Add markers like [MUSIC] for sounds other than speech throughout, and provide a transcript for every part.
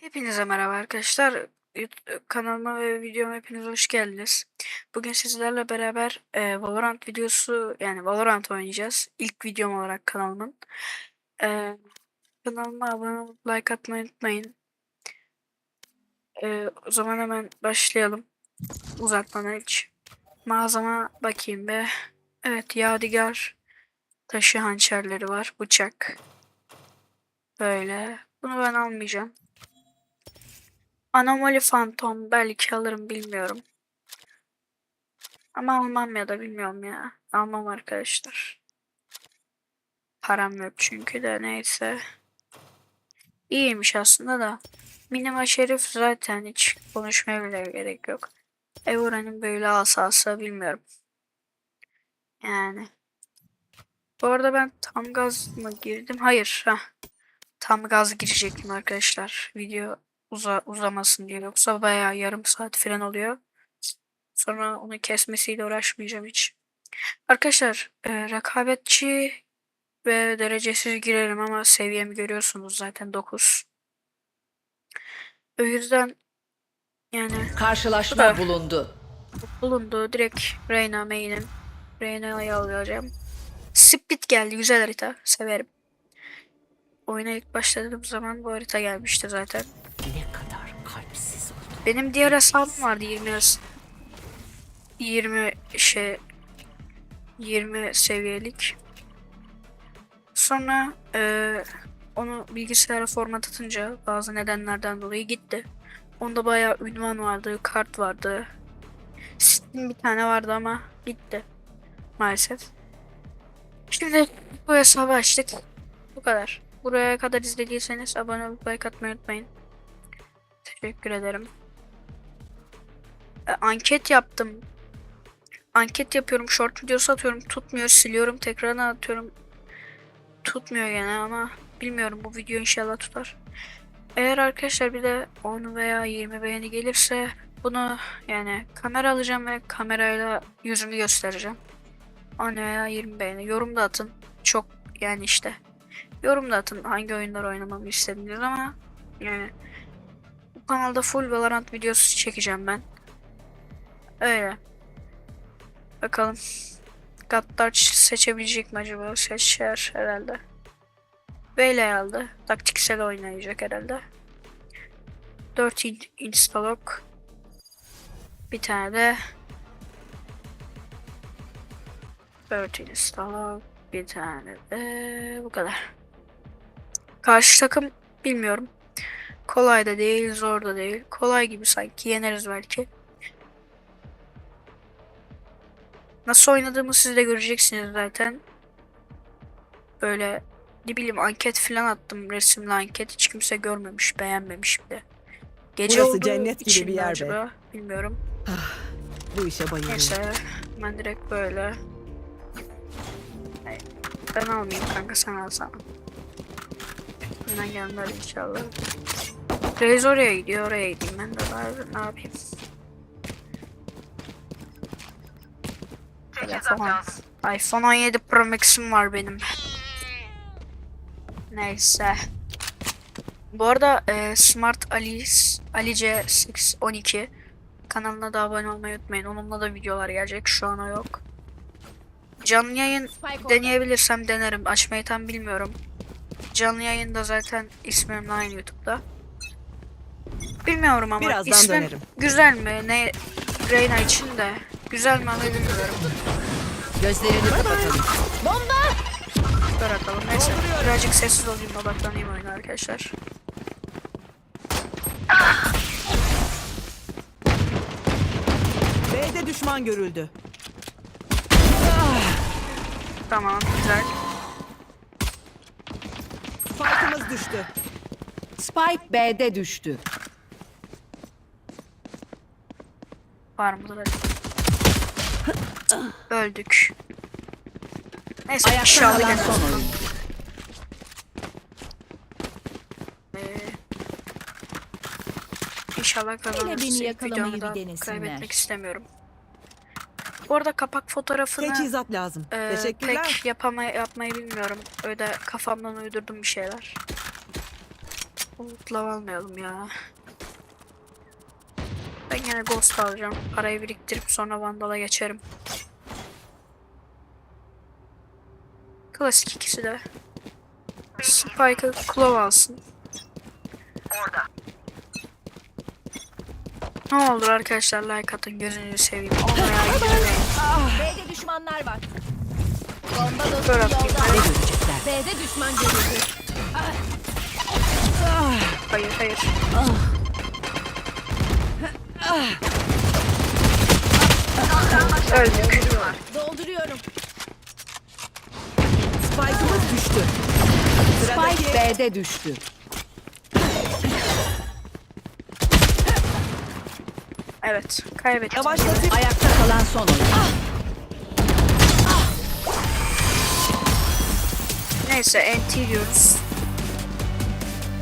Hepinize merhaba arkadaşlar. YouTube kanalıma ve videoma hepiniz hoş geldiniz. Bugün sizlerle beraber e, Valorant videosu yani Valorant oynayacağız. İlk videom olarak kanalımın. E, kanalıma abone olup like atmayı unutmayın. E, o zaman hemen başlayalım. Uzatmadan hiç. Mağazama bakayım be. Evet yadigar taşı hançerleri var. Bıçak. Böyle. Bunu ben almayacağım. Anomali Phantom belki alırım bilmiyorum. Ama almam ya da bilmiyorum ya. Almam arkadaşlar. Param yok çünkü de neyse. İyiymiş aslında da. Minima Şerif zaten hiç konuşmaya bile gerek yok. Evren'in böyle asası bilmiyorum. Yani. Bu arada ben tam gaz mı girdim? Hayır. Heh. Tam gaz girecektim arkadaşlar. Video uza uzamasın diye. Yoksa bayağı yarım saat falan oluyor. Sonra onu kesmesiyle uğraşmayacağım hiç. Arkadaşlar e, rekabetçi ve derecesiz girerim ama seviyemi görüyorsunuz zaten 9. O yüzden yani Karşılaşma da- bulundu. bulundu. Direkt Reyna main'im. Reyna'yı alacağım. Split geldi. Güzel harita. Severim. Oyuna ilk başladığım zaman bu harita gelmişti zaten. Benim diğer hesabım vardı 20 yas- 20 şey 20 seviyelik. Sonra eee, onu bilgisayara format atınca bazı nedenlerden dolayı gitti. Onda bayağı ünvan vardı, kart vardı. Steam bir tane vardı ama gitti. Maalesef. Şimdi bu hesabı açtık. Bu kadar. Buraya kadar izlediyseniz abone olup like atmayı unutmayın. Teşekkür ederim. E, anket yaptım. Anket yapıyorum. Short videosu atıyorum. Tutmuyor. Siliyorum. Tekrardan atıyorum. Tutmuyor gene ama bilmiyorum. Bu video inşallah tutar. Eğer arkadaşlar bir de 10 veya 20 beğeni gelirse bunu yani kamera alacağım ve kamerayla yüzümü göstereceğim. 10 veya 20 beğeni. Yorum da atın. Çok yani işte. Yorum da atın hangi oyunlar oynamamı istediniz ama yani bu kanalda full Valorant videosu çekeceğim ben. Öyle. Bakalım. Gattar seçebilecek mi acaba? Seçer herhalde. Böyle aldı. Taktiksel oynayacak herhalde. 4 in instalok. Bir tane de 4 instalok. Bir tane de bu kadar. Karşı takım bilmiyorum. Kolay da değil, zor da değil. Kolay gibi sanki. Yeneriz belki. Nasıl oynadığımı siz de göreceksiniz zaten. Böyle ne bileyim anket falan attım. Resimli anket. Hiç kimse görmemiş, beğenmemiş bile. Gece Burası cennet gibi bir yer be. acaba? Bilmiyorum. Bu işe bayılıyorum. Neyse. Ben direkt böyle. Ben almayayım kanka sen alsana. Hemen gelmez inşallah. Reis oraya gidiyor oraya gideyim ben de bari ne yapayım. Telefon. iPhone 17 Pro Max'im var benim. Neyse. Bu arada e, Smart Ali Alice 612 kanalına da abone olmayı unutmayın. Onunla da videolar gelecek. Şu an o yok. Canlı yayın deneyebilirsem denerim. Açmayı tam bilmiyorum. Canlı yayında zaten ismimle aynı YouTube'da. Bilmiyorum ama Birazdan ismim dönerim. güzel mi? Ne Reyna için de güzel mi ama bilmiyorum. Gözlerini kapatalım. Dur bakalım. Neyse. Birazcık sessiz olayım odaklanayım oyuna arkadaşlar. B'de düşman görüldü. Tamam güzel. Farkımız düştü. Spike B'de düştü. Var mıdır? Öldük. Neyse Ayakta inşallah kalan gene son tutun. oyun. Ee, İnşallah kazanırız. beni yakalamayı bir denesinler. Kaybetmek istemiyorum. Bu arada kapak fotoğrafını Teçhizat lazım. e, Teşekkürler. pek yapamay yapmayı bilmiyorum. Öyle kafamdan uydurdum bir şeyler. Umutla almayalım ya. Ben yine Ghost alacağım. Parayı biriktirip sonra Vandal'a geçerim. Klasik ikisi de. Spike'ı Claw alsın. Ne olur arkadaşlar like atın gözünüzü seveyim. Olmaya gitmeyin. B'de düşmanlar var. Bomba Böyle yolda. yapayım. Ne görecekler? B'de düşman görüldü. Hayır hayır. Öldük. Dolduruyorum. Spike'ımız düştü. Sıradaki Spike B'de düştü. Evet. Kaybettim. yavaşlatıp Ayakta kalan son oyuncu. Neyse NT diyoruz.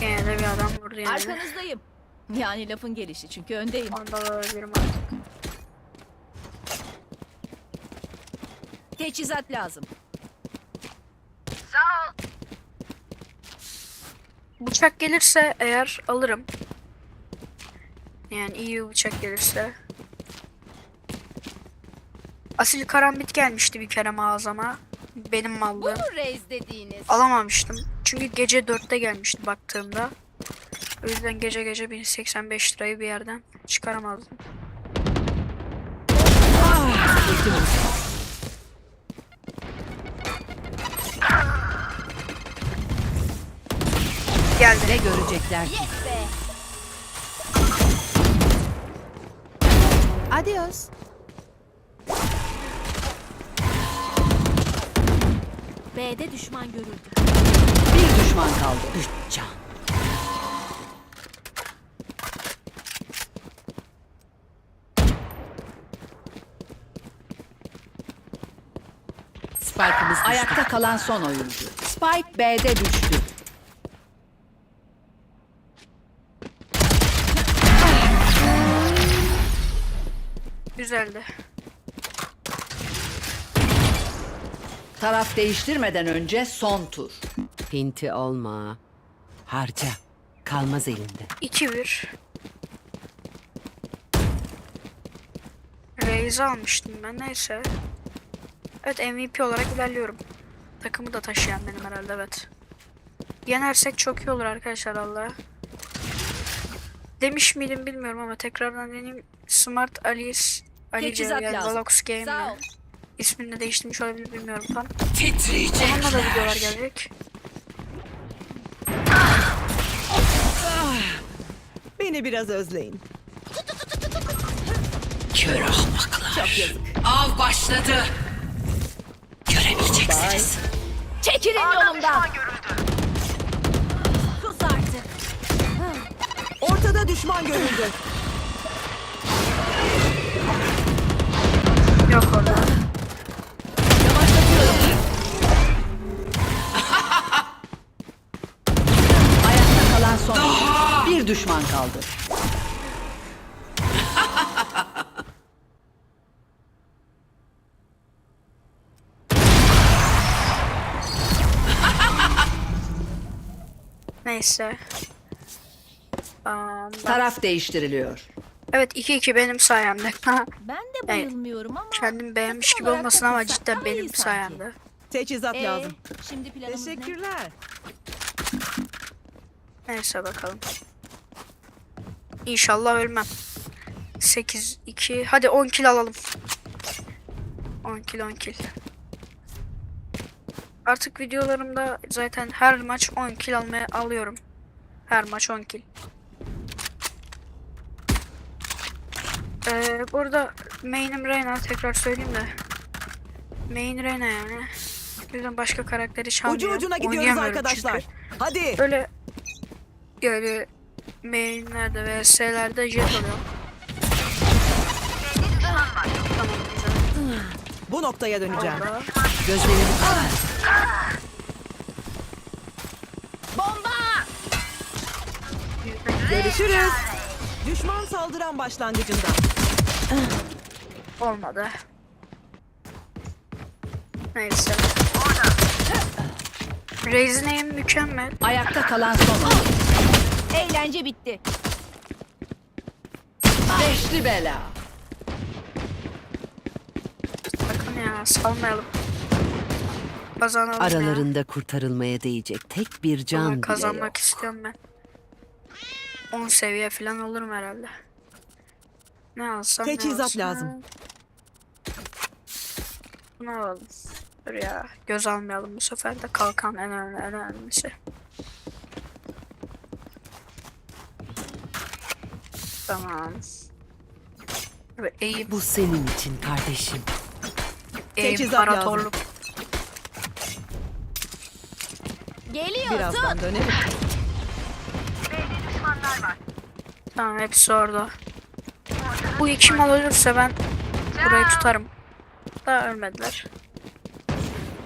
Gene de bir adam vurdu yani. Arkanızdayım. Yani lafın gelişi çünkü öndeyim. Ondan alabilirim artık. Teçhizat lazım. Bıçak gelirse eğer alırım. Yani iyi bir bıçak gelirse. Asil karambit gelmişti bir kere mağazama. Benim dediğiniz? Alamamıştım. Çünkü gece 4'te gelmişti baktığımda. O yüzden gece gece 1085 lirayı bir yerden çıkaramazdım. Geldi. Görecekler ki? Yes be. Adios. B'de düşman görüldü. Bir düşman kaldı. Üç can. Spike'ımız düştü. Ayakta kalan son oyuncu. Spike B'de düştü. Güzeldi. Taraf değiştirmeden önce son tur. Pinti olma. Harca. Kalmaz elinde. 2-1. Reis almıştım ben neyse. Evet MVP olarak ilerliyorum. Takımı da taşıyan benim herhalde evet. Yenersek çok iyi olur arkadaşlar Allah. Demiş miydim bilmiyorum ama tekrardan deneyim. Smart Alice Ali Teçhizat lazım. Valox Game Sağ ol. mi? İsmini de değiştirmiş olabilir bilmiyorum tam. Onunla da Titriyecekler. videolar gelecek. Beni biraz özleyin. Kör ahmaklar. Av başladı. Göremeyeceksiniz. Çekilin yolumdan. Sus artık. Ortada düşman görüldü. Yok orada. Ayakta kalan son. Bir düşman kaldı. Neyse. Ben- Taraf değiştiriliyor. Evet 2-2 benim sayemde. [LAUGHS] Ben de bayılmıyorum ama. Kendim beğenmiş gibi olmasın ama cidden benim sanki. sayemde. Teçhizat Ee, lazım. şimdi planımız ne? Teşekkürler. Neyse bakalım. İnşallah ölmem. 8-2. Hadi 10 kill alalım. 10 kill 10 kill. Artık videolarımda zaten her maç 10 kill almaya alıyorum. Her maç 10 kill. Ee, burada main'im Reyna tekrar söyleyeyim de. Main Reyna yani. O yüzden başka karakteri çalmıyorum. Ucu ucuna gidiyoruz arkadaşlar. çünkü. Hadi. Böyle böyle mainlerde ve S'lerde jet alıyorum. Bu noktaya döneceğim. Orada. Gözlerini Bomba! Görüşürüz. Düşman saldıran başlangıcında. Olmadı. Neyse. Raze'in aim mükemmel. Ayakta kalan son. Eğlence bitti. Beşli bela. Bakın ya salmayalım. Kazanalım ya. Aralarında kurtarılmaya değecek tek bir Ama can bile kazanmak yok. istiyorum ben. 10 seviye falan olurum herhalde. Ne alsam ne Teçhizat alsam? lazım. Bunu alalım. Dur ya göz almayalım bu sefer de kalkan en önemli en önemlisi. Tamam. Ve eğip Bu senin için kardeşim. eğip Teçhizat lazım. imparatorluk. Geliyor. Birazdan dönerim. Tamam hepsi orada. Bu iki mal ölürse ben burayı tutarım. Daha ölmediler.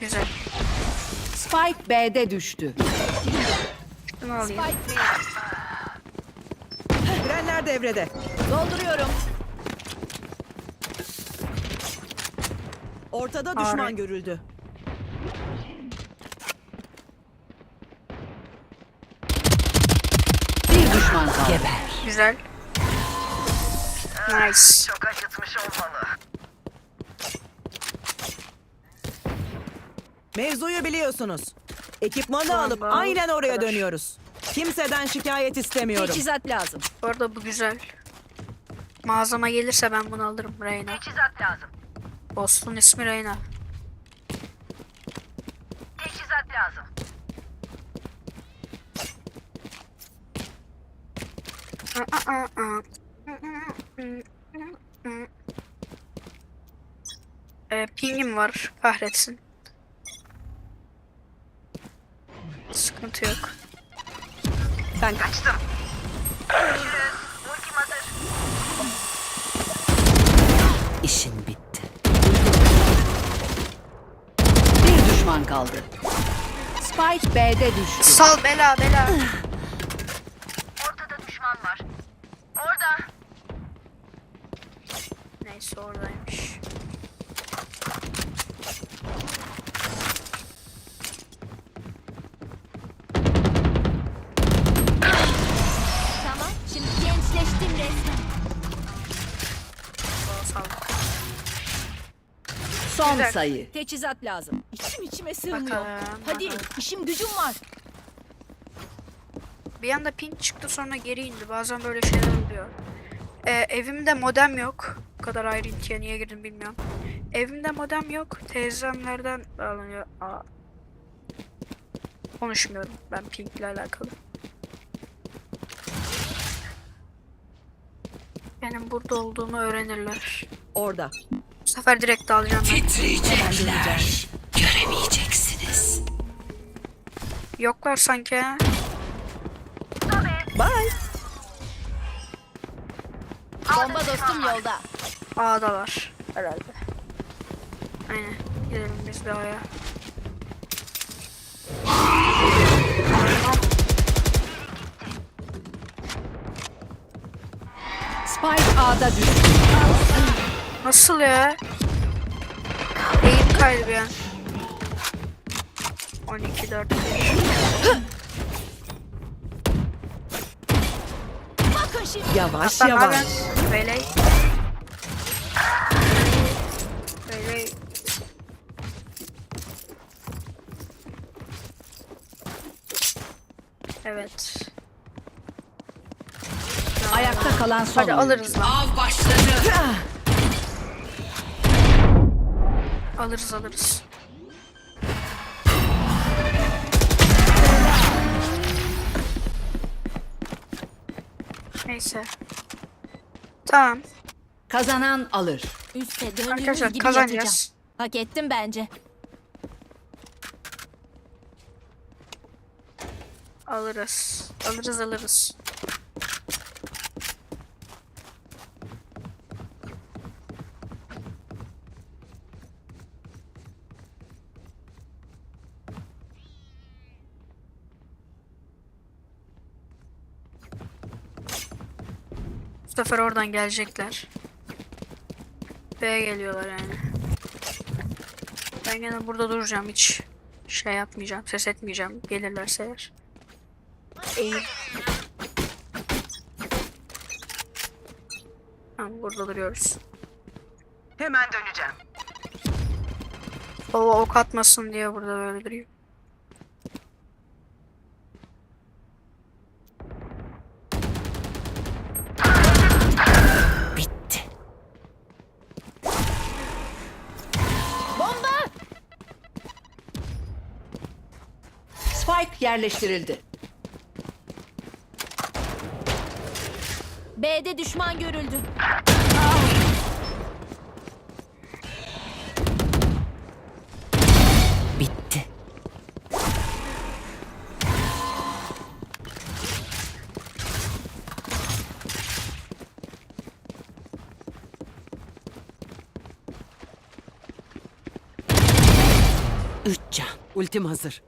Güzel. Spike B'de düştü. Şunu alayım. Frenler devrede. Dolduruyorum. Ortada düşman Ağrı. görüldü. Bir düşman kaldı. Geber. Güzel. Nice. Mevzuyu biliyorsunuz. Ekipmanı Tamam, alıp aynen oraya Kadar. dönüyoruz. Kimseden şikayet istemiyorum. Teçhizat lazım. Bu arada bu güzel. Mağazama gelirse ben bunu alırım Reyna. Teçhizat lazım. Boss'un ismi Reyna. Teçhizat lazım. Aa, aa, aa. Ee, pingim var. Kahretsin. Sıkıntı yok. Ben kaçtım. İşin bitti. Bir düşman kaldı. Spike B'de düştü. Sal bela bela. Ortada düşman var. Orada. Neyse oradaymış. Tamam. Şimdi gençleştim resmen. Son Güzel. sayı. Teçhizat lazım. İçim içime sığmıyor. Bakalım, Hadi bakalım. işim gücüm var. Bir anda ping çıktı sonra geri indi. Bazen böyle şeyler oluyor. Ee, evimde modem yok. Kadar ayrıntıya niye girdim bilmiyorum. Evimde modem yok. Teyzemlerden bağlanıyor. Aa. Konuşmuyorum ben pingle alakalı. Benim burada olduğumu öğrenirler. Orada. Bu sefer direkt alacağım ben. Titriyecekler. Göremeyeceksiniz. Yoklar sanki ha. Bye. Bomba dostum yolda. A'dalar herhalde. Aynen. Gidelim biz de A'ya. Spike A'da düştü. Nasıl ya? Eğim kaydı bir an. 12 4 Bakın şimdi. Yavaş Hatta yavaş. Böyle. Evet. Ayakta kalan son Hadi alırız lan. Av başladı. Alırız alırız. Neyse. Tamam. Kazanan alır. Üste döndüğümüz Arkadaşlar gibi kazanacağız. Hak ettim bence. Alırız. Alırız alırız. Bu sefer oradan gelecekler. B'ye geliyorlar yani. Ben gene burada duracağım hiç şey yapmayacağım, ses etmeyeceğim gelirlerse eğer. Eğil. Tamam burada duruyoruz. Hemen döneceğim. Baba ok atmasın diye burada böyle duruyor. Bitti. Bomba! Spike yerleştirildi. B'de düşman görüldü. Bitti. Üç can. Ultim hazır.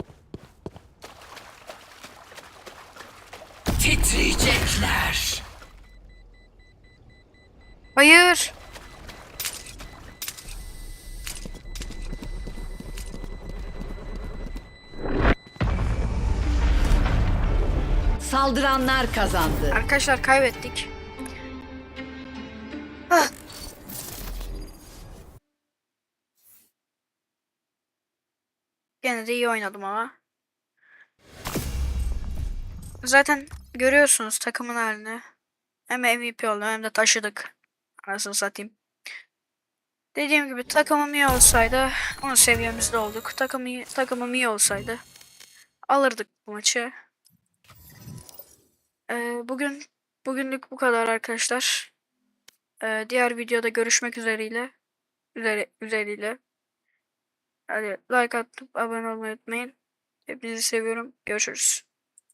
Titriyecekler. Hayır. Saldıranlar kazandı. Arkadaşlar kaybettik. Ah. Gene de iyi oynadım ama. Zaten görüyorsunuz takımın halini. Hem MVP oldum hem de taşıdık. Anasını satayım. Dediğim gibi takımım iyi olsaydı onun seviyemizde olduk. Takım iyi, takımım iyi olsaydı alırdık bu maçı. Ee, bugün bugünlük bu kadar arkadaşlar. Ee, diğer videoda görüşmek üzereyle üzere, üzeriyle. Hadi like atıp abone olmayı unutmayın. Hepinizi seviyorum. Görüşürüz.